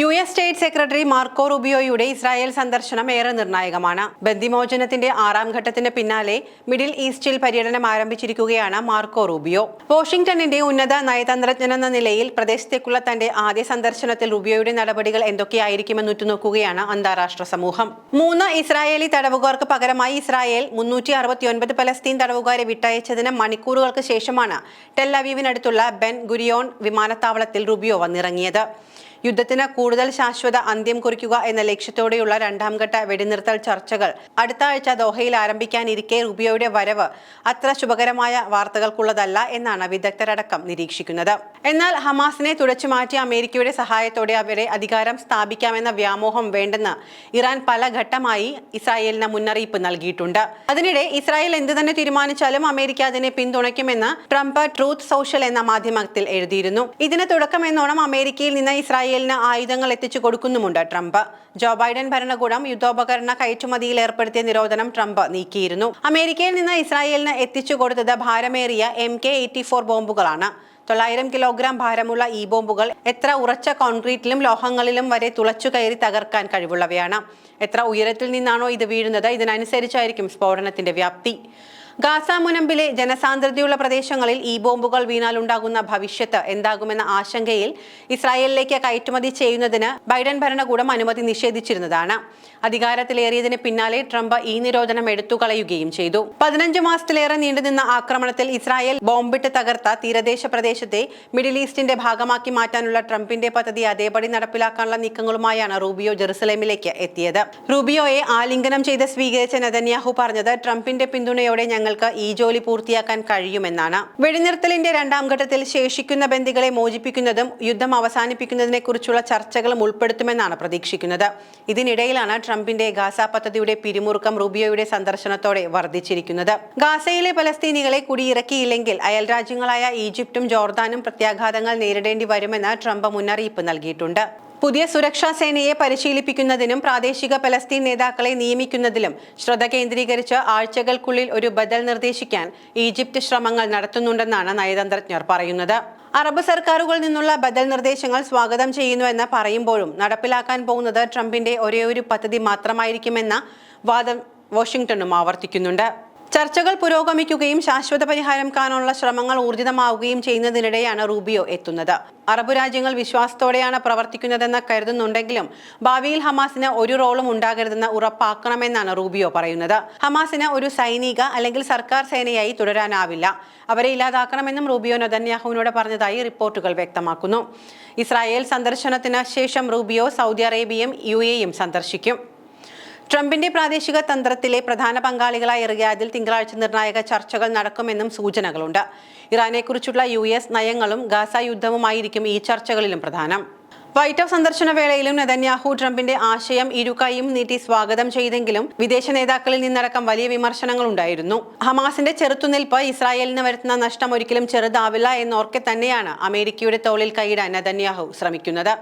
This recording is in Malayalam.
U S state secretary Marco റുബിയോയുടെ Israel സന്ദർശനം ഏറെ നിർണായകമാണ്. ബന്ദിമോചനത്തിന്റെ ആറാം ഘട്ടത്തിന് പിന്നാലെ മിഡിൽ ഈസ്റ്റിൽ പര്യടനം ആരംഭിച്ചിരിക്കുകയാണ് മാർക്കോ റുബിയോ. വാഷിംഗ്ടണിന്റെ ഉന്നത നയതന്ത്രജ്ഞനെന്ന നിലയിൽ പ്രദേശത്തേക്കുള്ള തന്റെ ആദ്യ സന്ദർശനത്തിൽ റുബിയോയുടെ നടപടികൾ എന്തൊക്കെയായിരിക്കുമെന്ന് ഉറ്റുനോക്കുകയാണ് അന്താരാഷ്ട്ര സമൂഹം. മൂന്ന് ഇസ്രായേലി തടവുകാർക്ക് പകരമായി ഇസ്രായേൽ മുന്നൂറ്റി അറുപത്തിയൊൻപത് പലസ്തീൻ തടവുകാരെ വിട്ടയച്ചതിന് മണിക്കൂറുകൾക്ക് ശേഷമാണ് ടെൽ അവീവിനടുത്തുള്ള ബെൻ ഗുരിയോൺ വിമാനത്താവളത്തിൽ റുബിയോ വന്നിറങ്ങിയത്. യുദ്ധത്തിന് കൂടുതൽ ശാശ്വത അന്ത്യം കുറിക്കുക എന്ന ലക്ഷ്യത്തോടെയുള്ള രണ്ടാം ഘട്ട വെടിനിർത്തൽ ചർച്ചകൾ അടുത്ത ആഴ്ച ദോഹയിൽ ആരംഭിക്കാനിരിക്കെ റുബിയോയുടെ വരവ് അത്ര ശുഭകരമായ വാർത്തകൾക്കുള്ളതല്ല എന്നാണ് വിദഗ്ധരടക്കം നിരീക്ഷിക്കുന്നത്. എന്നാൽ ഹമാസിനെ തുടച്ചുമാറ്റി അമേരിക്കയുടെ സഹായത്തോടെ അവരെ അധികാരം സ്ഥാപിക്കാമെന്ന വ്യാമോഹം വേണ്ടെന്ന് ഇറാൻ പല ഘട്ടമായി ഇസ്രായേലിന് മുന്നറിയിപ്പ് നൽകിയിട്ടുണ്ട്. അതിനിടെ ഇസ്രായേൽ എന്ത് തന്നെ തീരുമാനിച്ചാലും അമേരിക്ക അതിനെ പിന്തുണയ്ക്കുമെന്ന് ട്രംപ് ട്രൂത്ത് സോഷ്യൽ എന്ന മാധ്യമത്തിൽ എഴുതിയിരുന്നു. ഇതിന് തുടക്കമെന്നോണം അമേരിക്കയിൽ നിന്ന് ഇസ്രായേലിന് ആയുധങ്ങൾ എത്തിച്ചു കൊടുക്കുന്നുമുണ്ട് ട്രംപ്. ജോ ബൈഡൻ ഭരണകൂടം യുദ്ധോപകരണ കയറ്റുമതിയിൽ ഏർപ്പെടുത്തിയ നിരോധനം ട്രംപ് നീക്കിയിരുന്നു. അമേരിക്കയിൽ നിന്ന് ഇസ്രായേലിന് എത്തിച്ചു കൊടുത്തത് ഭാരമേറിയ എം കെ എയ്റ്റി ഫോർ ബോംബുകളാണ്. തൊള്ളായിരം കിലോഗ്രാം ഭാരമുള്ള ഈ ബോംബുകൾ എത്ര ഉറച്ച കോൺക്രീറ്റിലും ലോഹങ്ങളിലും വരെ തുളച്ചു കയറി തകർക്കാൻ കഴിവുള്ളവയാണ്. എത്ര ഉയരത്തിൽ നിന്നാണോ ഇത് വീഴുന്നത്? ഇതിനനുസരിച്ചായിരിക്കും സ്ഫോടനത്തിന്റെ വ്യാപ്തി. ഗാസ മുനമ്പിലെ ജനസാന്ദ്രതയുള്ള പ്രദേശങ്ങളിൽ ഈ ബോംബുകൾ വീണാൽ ഉണ്ടാകുന്ന ഭവിഷ്യത്ത് എന്താകുമെന്ന ആശങ്കയിൽ ഇസ്രായേലിലേക്ക് കയറ്റുമതി ചെയ്യുന്നതിന് ബൈഡൻ ഭരണകൂടം അനുമതി നിഷേധിച്ചിരുന്നതാണ്. അധികാരത്തിലേറിയതിന് പിന്നാലെ ട്രംപ് ഈ നിരോധനം എടുത്തുകളയുകയും ചെയ്തു. പതിനഞ്ച് മാസത്തിലേറെ നീണ്ടുനിന്ന ആക്രമണത്തിൽ ഇസ്രായേൽ ബോംബിട്ട് തകർത്ത തീരദേശ പ്രദേശത്തെ മിഡിൽ ഈസ്റ്റിന്റെ ഭാഗമാക്കി മാറ്റാനുള്ള ട്രംപിന്റെ പദ്ധതി അതേപടി നടപ്പിലാക്കാനുള്ള നീക്കങ്ങളുമായാണ് റൂബിയോ ജെറുസലേമിലേക്ക് എത്തിയത്. റൂബിയോയെ ആലിംഗനം ചെയ്ത് സ്വീകരിച്ച നെതന്യാഹു പറഞ്ഞത് ട്രംപിന്റെ പിന്തുണയോടെ ഞങ്ങൾക്ക് ഈ ജോലി പൂർത്തിയാക്കാൻ കഴിയുമെന്നാണ്. വെടിനിർത്തലിന്റെ രണ്ടാം ഘട്ടത്തിൽ ശേഷിക്കുന്ന ബന്ദികളെ മോചിപ്പിക്കുന്നതും യുദ്ധം അവസാനിപ്പിക്കുന്നതിനെ കുറിച്ചുള്ള ചർച്ചകളും ഉൾപ്പെടുത്തുമെന്നാണ് പ്രതീക്ഷിക്കുന്നത്. ഇതിനിടയിലാണ് ട്രംപിന്റെ ഗാസ പദ്ധതിയുടെ പിരിമുറുക്കം റൂബിയോയുടെ സന്ദർശനത്തോടെ വർദ്ധിച്ചിരിക്കുന്നത്. ഗാസയിലെ പലസ്തീനികളെ കുടിയിറക്കിയില്ലെങ്കിൽ അയൽ രാജ്യങ്ങളായ ഈജിപ്തും ജോർദാനും പ്രത്യാഘാതങ്ങൾ നേരിടേണ്ടി വരുമെന്ന് ട്രംപ് മുന്നറിയിപ്പ് നൽകിയിട്ടുണ്ട്. പുതിയ സുരക്ഷാ സേനയെ പരിശീലിപ്പിക്കുന്നതിനും പ്രാദേശിക പലസ്തീൻ നേതാക്കളെ നിയമിക്കുന്നതിലും ശ്രദ്ധ കേന്ദ്രീകരിച്ച് ആഴ്ചകൾക്കുള്ളിൽ ഒരു ബദൽ നിർദ്ദേശിക്കാൻ ഈജിപ്ത് ശ്രമങ്ങൾ നടത്തുന്നുണ്ടെന്നാണ് നയതന്ത്രജ്ഞർ പറയുന്നത്. അറബ് സർക്കാരുകളിൽ നിന്നുള്ള ബദൽ നിർദ്ദേശങ്ങൾ സ്വാഗതം ചെയ്യുന്നുവെന്ന് പറയുമ്പോഴും നടപ്പിലാക്കാൻ പോകുന്നത് ട്രംപിന്റെ ഒരേയൊരു പദ്ധതി മാത്രമായിരിക്കുമെന്ന വാദം വാഷിംഗ്ടണും ആവർത്തിക്കുന്നുണ്ട്. ചർച്ചകൾ പുരോഗമിക്കുകയും ശാശ്വത പരിഹാരം കാണാനുള്ള ശ്രമങ്ങൾ ഊർജിതമാവുകയും ചെയ്യുന്നതിനിടെയാണ് റൂബിയോ എത്തുന്നത്. അറബ് രാജ്യങ്ങൾ വിശ്വാസത്തോടെയാണ് പ്രവർത്തിക്കുന്നതെന്ന് കരുതുന്നുണ്ടെങ്കിലും ഭാവിയിൽ ഹമാസിന് ഒരു റോളും ഉണ്ടാകരുതെന്ന് ഉറപ്പാക്കണമെന്നാണ് റൂബിയോ പറയുന്നത്. ഹമാസിന് ഒരു സൈനിക അല്ലെങ്കിൽ സർക്കാർ സേനയായി തുടരാനാവില്ല. അവരെ ഇല്ലാതാക്കണമെന്നും റൂബിയോ നദന്യാഹുവിനോട് പറഞ്ഞതായി റിപ്പോർട്ടുകൾ വ്യക്തമാക്കുന്നു. ഇസ്രായേൽ സന്ദർശനത്തിന് ശേഷം റൂബിയോ സൗദി അറേബ്യയും യു സന്ദർശിക്കും. ട്രംപിന്റെ പ്രാദേശിക തന്ത്രത്തിലെ പ്രധാന പങ്കാളികളായ റിയാദിൽ തിങ്കളാഴ്ച നിർണായക ചർച്ചകൾ നടക്കുമെന്നും സൂചനകളുണ്ട്. ഇറാനെക്കുറിച്ചുള്ള യു എസ് നയങ്ങളും ഗാസ യുദ്ധവുമായിരിക്കും ഈ ചർച്ചകളിലും പ്രധാനം. വൈറ്റ് ഹൌസ് സന്ദർശന വേളയിലും നെതന്യാഹു ട്രംപിന്റെ ആശയം ഇരുകൈയും നീട്ടി സ്വാഗതം ചെയ്തെങ്കിലും വിദേശ നേതാക്കളിൽ നിന്നടക്കം വലിയ വിമർശനങ്ങൾ ഉണ്ടായിരുന്നു. ഹമാസിന്റെ ചെറുത്തുനിൽപ്പ് ഇസ്രായേലിന് വരുത്തുന്ന നഷ്ടം ഒരിക്കലും ചെറുതാവില്ല എന്നോർക്കെ തന്നെയാണ് അമേരിക്കയുടെ തോളിൽ കൈയിടാൻ നെതന്യാഹു ശ്രമിക്കുന്നത്.